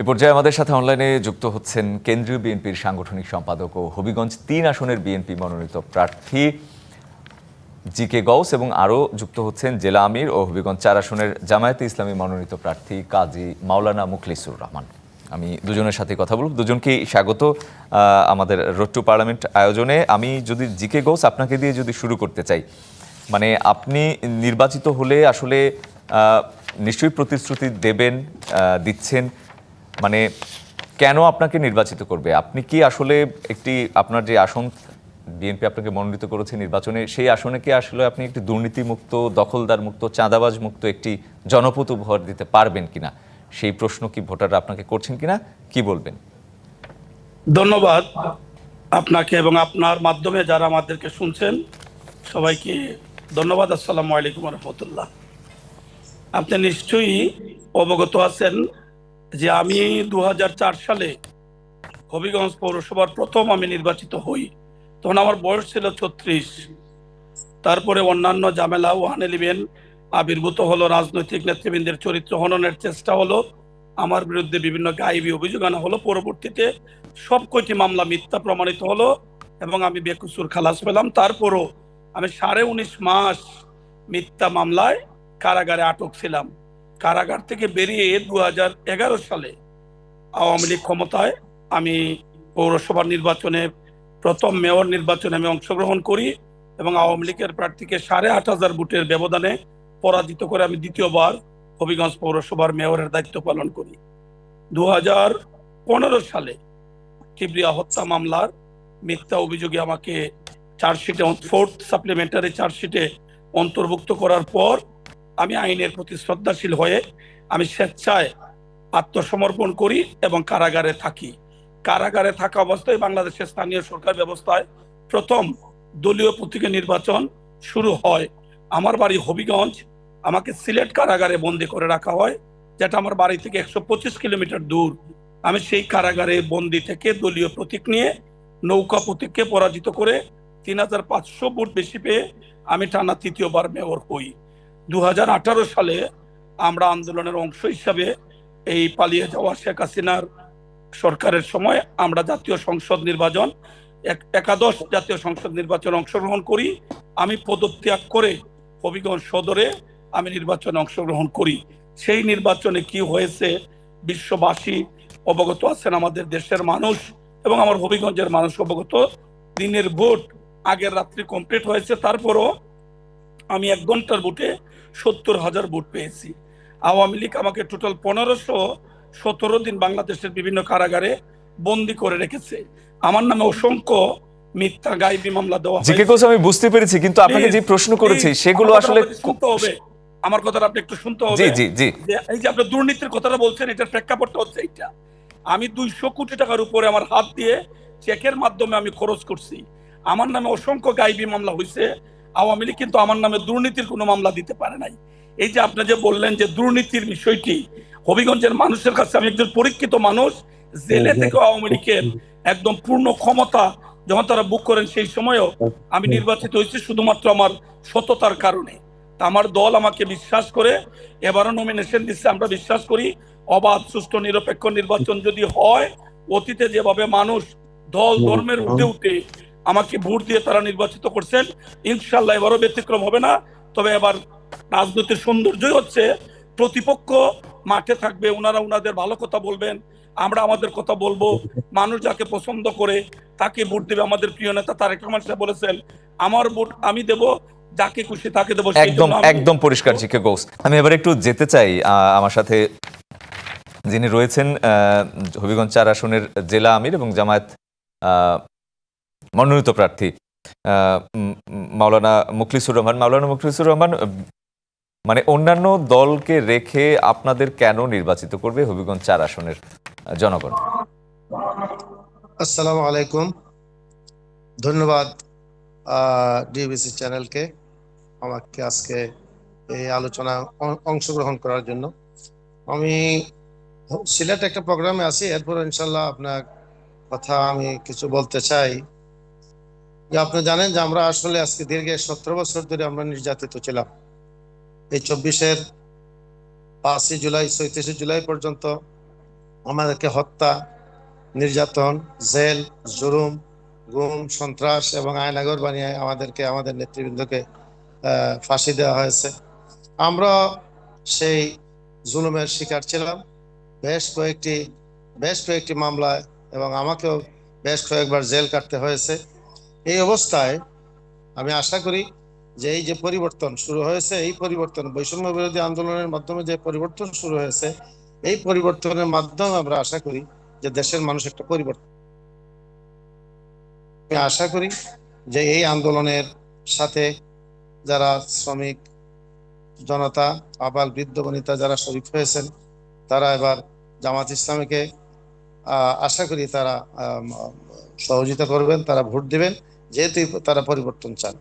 এ পর্যায়ে আমাদের সাথে অনলাইনে যুক্ত হচ্ছেন কেন্দ্রীয় বিএনপির সাংগঠনিক সম্পাদক ও হবিগঞ্জ তিন আসনের বিএনপি মনোনীত প্রার্থী জি কে গৌস এবং আরও যুক্ত হচ্ছেন জেলা আমির ও হবিগঞ্জ চার আসনের জামায়াতে ইসলামী মনোনীত প্রার্থী কাজী মাওলানা মুখলিসুর রহমান। আমি দুজনের সাথে কথা বলব। দুজনকেই স্বাগত আমাদের রোড টু পার্লামেন্ট আয়োজনে। আমি যদি জি কে গৌস আপনাকে দিয়ে যদি শুরু করতে চাই মানে আপনি নির্বাচিত হলে আসলে নিশ্চয়ই প্রতিশ্রুতি দেবেন দিচ্ছেন। মানে কেন আপনাকে নির্বাচিত করবে? আপনি কি আসলে একটি আপনার যে আসন বিএনপি আপনাকে মনোনীত করেছে নির্বাচনে, সেই আসনে কি আসলে আপনি একটি দুর্নীতিমুক্ত দখলদার মুক্ত চাঁদাবাজ মুক্ত একটি জনপদ উপহার দিতে পারবেন কিনা? সেই প্রশ্ন কি ভোটাররা আপনাকে করছেন কিনা? কি বলবেন? ধন্যবাদ আপনাকে এবং আপনার মাধ্যমে যারা আমাদেরকে শুনছেন, সবাইকে ধন্যবাদ। আসসালামু আলাইকুম রহমতুল্লাহ। আপনি নিশ্চয়ই অবগত আছেন যে আমি দু হাজার চার সালে হবিগঞ্জ পৌরসভার প্রথম আমি নির্বাচিত হই। তখন আমার বয়স ছিল ছত্রিশ। তারপরে অন্যান্য জামেলা ওয়ান ইলেভেন আবির্ভূত হলো, রাজনৈতিক নেতৃবৃন্দের চরিত্র হননের চেষ্টা হলো, আমার বিরুদ্ধে বিভিন্ন গাইবী অভিযোগ আনা হলো। পরবর্তীতে সব কয়টি মামলা মিথ্যা প্রমাণিত হলো এবং আমি বেকুসুর খালাস পেলাম। তারপরও আমি সাড়ে উনিশ মাস মিথ্যা মামলায় কারাগারে আটক ছিলাম। কারাগার থেকে বেরিয়ে দু হাজার এগারো সালে আওয়ামী লীগ ক্ষমতায় আমি পৌরসভার নির্বাচনে প্রথম মেয়র নির্বাচনে আমি অংশগ্রহণ করি এবং আওয়ামী লীগের প্রার্থীকে সাড়ে আট হাজার ভোটের ব্যবধানে পরাজিত করে আমি দ্বিতীয়বার হবিগঞ্জ পৌরসভার মেয়রের দায়িত্ব পালন করি। দু সালে কিবরিয়া হত্যা মামলার মিথ্যা অভিযোগে আমাকে চার্জশিটে ফোর্থ সাপ্লিমেন্টারি চার্জশিটে অন্তর্ভুক্ত করার পর আমি আইনের প্রতি শ্রদ্ধাশীল হয়ে আমি স্বেচ্ছায় আত্মসমর্পণ করি এবং কারাগারে থাকি। কারাগারে থাকা অবস্থায় বাংলাদেশের স্থানীয় সরকার ব্যবস্থায় প্রথম দলীয় প্রতীকে নির্বাচন শুরু হয়। আমার বাড়ি হবিগঞ্জ। আমাকে সিলেট কারাগারে বন্দি করে রাখা হয়, যেটা আমার বাড়ি থেকে একশো পঁচিশ কিলোমিটার দূর। আমি সেই কারাগারে বন্দি থেকে দলীয় প্রতীক নিয়ে নৌকা প্রতীককে পরাজিত করে তিন হাজার পাঁচশো ভোট বেশি পেয়ে আমি টানা তৃতীয়বার মেয়র হই। দু হাজার আঠারো সালে আমরা আন্দোলনের অংশ হিসাবে এই পালিয়ে যাওয়া শেখ হাসিনার সরকারের সময় আমরা জাতীয় সংসদ নির্বাচন, এক- একাদশ জাতীয় সংসদ নির্বাচনে অংশগ্রহণ করি। আমি পদত্যাগ করে হবিগঞ্জ সদরে আমি নির্বাচনে অংশগ্রহণ করি। সেই নির্বাচনে কি হয়েছে, বিশ্ববাসী অবগত আছেন আমাদের দেশের মানুষ এবং আমার হবিগঞ্জের মানুষ অবগত। দিনের ভোট আগের রাত্রি কমপ্লিট হয়েছে, তারপরও আমি এক ঘণ্টার ভোটে সত্তর হাজার ভোট পেয়েছি। আওয়ামী লীগ আমাকে টোটাল পনেরোশো সতেরো দিন বাংলাদেশের বিভিন্ন কারাগারে বন্দি করে রেখেছে। আমার নামে অসংখ্য মিথ্যা গাইবি মামলা দেওয়া জি কে আমি বুঝতে পেরেছি কিন্তু আপনাকে যে প্রশ্ন করেছি সেগুলো আসলে হবে। আমার কথাটা আপনি একটু শুনতে হবে। জি জি। জি এই যে আপনি দুর্নীতির কথাটা বলছেন এটার প্রেক্ষাপটটা হচ্ছে এইটা। আমি দুইশো কোটি টাকার উপরে আমার হাত দিয়ে চেকের মাধ্যমে আমি খরচ করছি। আমার নামে অসংখ্য গাইবি মামলা হয়েছে। আওয়ামী লীগ কিন্তু আমার নামে দুর্নীতির কোনো মামলা দিতে পারে নাই। এই যে আপনি যে বললেন যে দুর্নীতির বিষয়টি হবিগঞ্জের মানুষের কাছে আমি একজন পরীক্ষিত মানুষ জেলে থেকে আওয়ামী লীগের একদম পূর্ণ ক্ষমতা যখন তারা বুক করেন সেই সময়ও আমি নির্বাচিত হয়েছি শুধুমাত্র আমার সততার কারণে। তা আমার দল আমাকে বিশ্বাস করে এবারও নমিনেশন দিচ্ছে আমরা বিশ্বাস করি অবাধ সুষ্ঠু নিরপেক্ষ নির্বাচন যদি হয় অতীতে যেভাবে মানুষ দল ধর্মের উঠে উঠে আমাকে ভোট দিয়ে তারা নির্বাচিত করছেন। ইনশাল্লাহ এবারও ব্যতিক্রম হবে না। তবে এবার রাজনীতির সৌন্দর্যই হচ্ছে প্রতিপক্ষ মাঠে থাকবে ওনারা ওনাদের ভালো কথা বলবেন। আমরা আমাদের কথা বলব মানুষ যাকে পছন্দ করে তাকে ভোট দেবে। আমাদের প্রিয় নেতা তারেক রহমান সাহেব বলেছেন আমার ভোট আমি দেব যাকে খুশি তাকে দেবো। একদম একদম পরিষ্কার জি কে গৌস আমি এবার একটু যেতে চাই আহ, আমার সাথে যিনি রয়েছেন আহ, হবিগঞ্জ চার আসনের জেলা আমির এবং জামায়াত আহ, মনোনীত প্রার্থী। মাওলানা মুখলিসুর রহমান, মাওলানা মুখলিসুর রহমান মানে অন্যান্য দলকে রেখে আপনাদের কেন নির্বাচিত করবে হবিগঞ্জ চার আসনের জনগণ? আসসালামু আলাইকুম। ধন্যবাদ ডিবিসি চ্যানেলকে আমাকে আজকে এই আলোচনা অংশগ্রহণ করার জন্য। আমি সিলেট একটা প্রোগ্রামে আছি, এরপর ইনশাল্লাহ আপনার কথা আমি কিছু বলতে চাই। আপনি জানেন যে আমরা আসলে আজকে দীর্ঘ সতেরো বছর ধরে আমরা নির্যাতিত ছিলাম। এই চব্বিশের পাঁচই জুলাই চৌত্রিশে জুলাই পর্যন্ত আমাদেরকে হত্যা, নির্যাতন, জেল, জুলুম, গুম, সন্ত্রাস এবং আয়নাগর বানিয়ে আমাদেরকে, আমাদের নেতৃবৃন্দকে ফাঁসি দেওয়া হয়েছে। আমরা সেই জুলুমের শিকার ছিলাম। বেশ কয়েকটি বেশ কয়েকটি মামলায় এবং আমাকেও বেশ কয়েকবার জেল কাটতে হয়েছে। এই অবস্থায় আমি আশা করি যে এই যে পরিবর্তন শুরু হয়েছে, এই পরিবর্তন, বৈষম্য বিরোধী আন্দোলনের মাধ্যমে যে পরিবর্তন শুরু হয়েছে, এই পরিবর্তনের মাধ্যমে আমরা আশা করি যে দেশের মানুষ একটা পরিবর্তন আমি আশা করি যে এই আন্দোলনের সাথে যারা শ্রমিক, জনতা, আবাল বৃদ্ধ বনিতা যারা শরীফ হয়েছেন, তারা এবার জামাত ইসলামীকে আশা করি তারা সহযোগিতা করবেন, তারা ভোট দিবেন। যেহেতু তারা পরিবর্তন চান।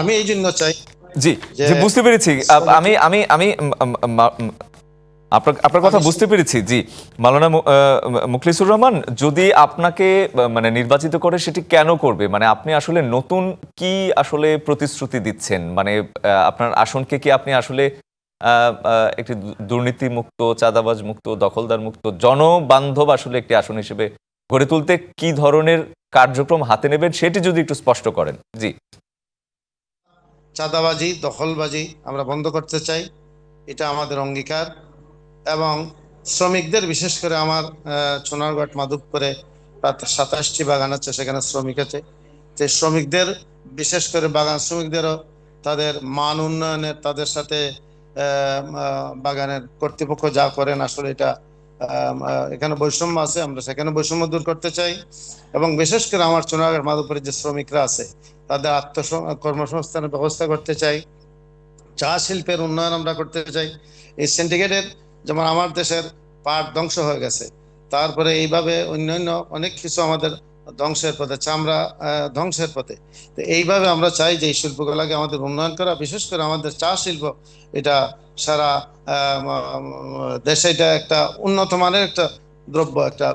আমি এই জন্য চাই জি যে- জি বুঝতে পেরেছি। আমি আমি আমি আপনার আপনার কথা বুঝতে পেরেছি। জি মালানা মুখলিসুর রহমান যদি আপনাকে মানে নির্বাচিত করে সেটি কেন করবে? মানে আপনি আসলে নতুন কি আসলে প্রতিশ্রুতি দিচ্ছেন? মানে আপনার আসনকে কি আপনি আসলে একটি দুর্নীতি মুক্ত চাঁদাবাজ মুক্ত দখলদার মুক্ত জনবান্ধব আসলে একটি আসন হিসেবে গড়ে তুলতে কি ধরনের কার্যক্রম হাতে নেবেন সেটি যদি একটু স্পষ্ট করেন। জি। চাঁদাবাজি, দখলবাজি আমরা বন্ধ করতে চাই। এটা আমাদের অঙ্গীকার এবং শ্রমিকদের, বিশেষ করে আমার সোনারঘাট মাধবপুরে সাতাশটি বাগান আছে, সেখানে শ্রমিক আছে। যে শ্রমিকদের, বিশেষ করে বাগান শ্রমিকদেরও তাদের মান উন্নয়নের, তাদের সাথে বাগানের কর্তৃপক্ষ যা করেন আসলে এটা এখানে বৈষম্য আছে, আমরা সেখানে বৈষম্য দূর করতে চাই। এবং বিশেষ করে আমার চুনাগড় মাধবপুরের যে শ্রমিকরা আছে, তাদের আত্ম কর্মসংস্থানের ব্যবস্থা করতে চাই। চা শিল্পের উন্নয়ন আমরা করতে চাই। এই সিন্ডিকেটের যেমন আমার দেশের পাট ধ্বংস হয়ে গেছে, তারপরে এইভাবে অন্যান্য অনেক কিছু আমাদের ধ্বংসের পথে, চামড়া ধ্বংসের পথে। তো এইভাবে আমরা চাই যে এই শিল্পগুলোকে আমাদের উন্নয়ন করা, বিশেষ করে আমাদের চা শিল্প, এটা সারা দেশে এটা একটা উন্নত মানের একটা দ্রব্য, একটা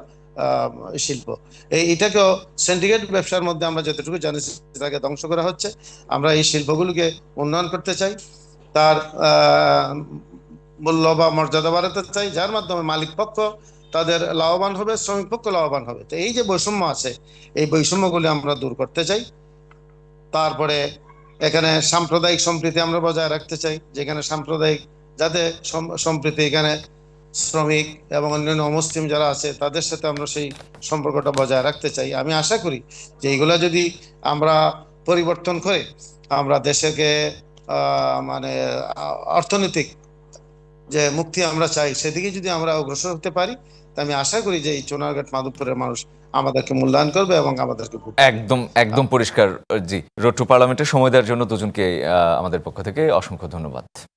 শিল্প। এই এটাকেও সিন্ডিকেট ব্যবসার মধ্যে আমরা যতটুকু জানি সেটাকে ধ্বংস করা হচ্ছে। আমরা এই শিল্পগুলোকে উন্নয়ন করতে চাই। তার মূল্য বা মর্যাদা বাড়াতে চাই, যার মাধ্যমে মালিক পক্ষ তাদের লাভবান হবে, শ্রমিক পক্ষ লাভবান হবে। তো এই যে বৈষম্য আছে, এই বৈষম্যগুলি আমরা দূর করতে চাই। তারপরে এখানে সাম্প্রদায়িক সম্প্রীতি আমরা বজায় রাখতে চাই, যেখানে সাম্প্রদায়িক যাতে সম্প্রীতি, এখানে শ্রমিক এবং অন্যান্য অমুসলিম যারা আছে, তাদের সাথে আমরা সেই সম্পর্কটা বজায় রাখতে চাই। আমি আশা করি যে এইগুলা যদি আমরা পরিবর্তন করে, আমরা দেশকে মানে অর্থনৈতিক যে মুক্তি আমরা চাই সেদিকে যদি আমরা অগ্রসর হতে পারি তা আমি আশা করি যে এই চোনারঘাট মাধবপুরের মানুষ আমাদেরকে মূল্যায়ন করবে এবং আমাদেরকে একদম একদম পরিষ্কার জি। রোড টু পার্লামেন্টে সময় দেওয়ার জন্য দুজনকে আহ, আমাদের পক্ষ থেকে অসংখ্য ধন্যবাদ।